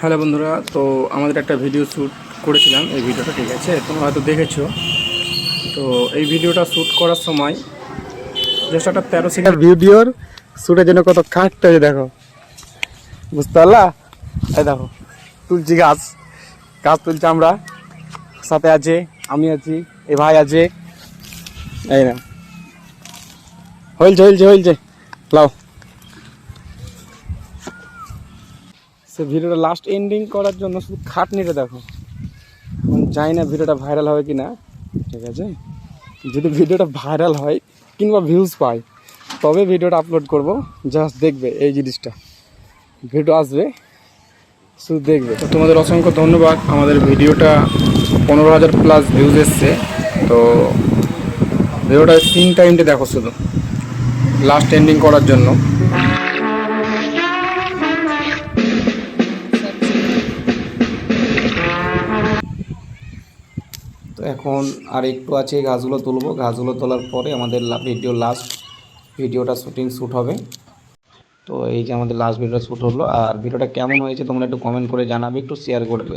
Hello বন্ধুরা, তো আমাদের একটা ভিডিও শ্যুট করেছিলাম। এই ভিডিওটা ঠিক আছে, তোমরা হয়তো দেখেছ। তো এই ভিডিওটা শ্যুট করার সময় জাস্ট একটা তেরো সেকেন্ড ভিডিওর শ্যুটের জন্য কত খাটতে দেখো। বুঝতে পারলা? এই দেখো, তুলছি গাছ। গাছ তুলছি আমরা। সাথে আছে, আমি আছি, এ ভাই আছে। এই না। হইলছে হইলছে হইলছে। লাও। সে ভিডিওটা লাস্ট এন্ডিং করার জন্য শুধু খাটনিটা দেখো। এখন জানি না ভিডিওটা ভাইরাল হবে কি না ঠিক আছে? যদি ভিডিওটা ভাইরাল হয় কিংবা ভিউজ পায়, তবে ভিডিওটা আপলোড করব। জাস্ট দেখবে এই জিনিসটা। ভিডিও আসবে, শুধু দেখবে। তো তোমাদের অসংখ্য ধন্যবাদ। আমাদের ভিডিওটা পনেরো হাজার প্লাস ভিউজ এসছে। তো ভিডিওটা সিন টাইমটা দেখো শুধু। লাস্ট এন্ডিং করার জন্য। এখন আর একটু আছে গাছগুলো তুলবো। গাছগুলো তোলার পরে আমাদের ভিডিও লাস্ট ভিডিওটা শুটিং শ্যুট হবে। তো এই যে আমাদের লাস্ট ভিডিওটা শ্যুট হলো। আর ভিডিওটা কেমন হয়েছে তোমরা একটু কমেন্ট করে জানাবে, একটু শেয়ার করবে।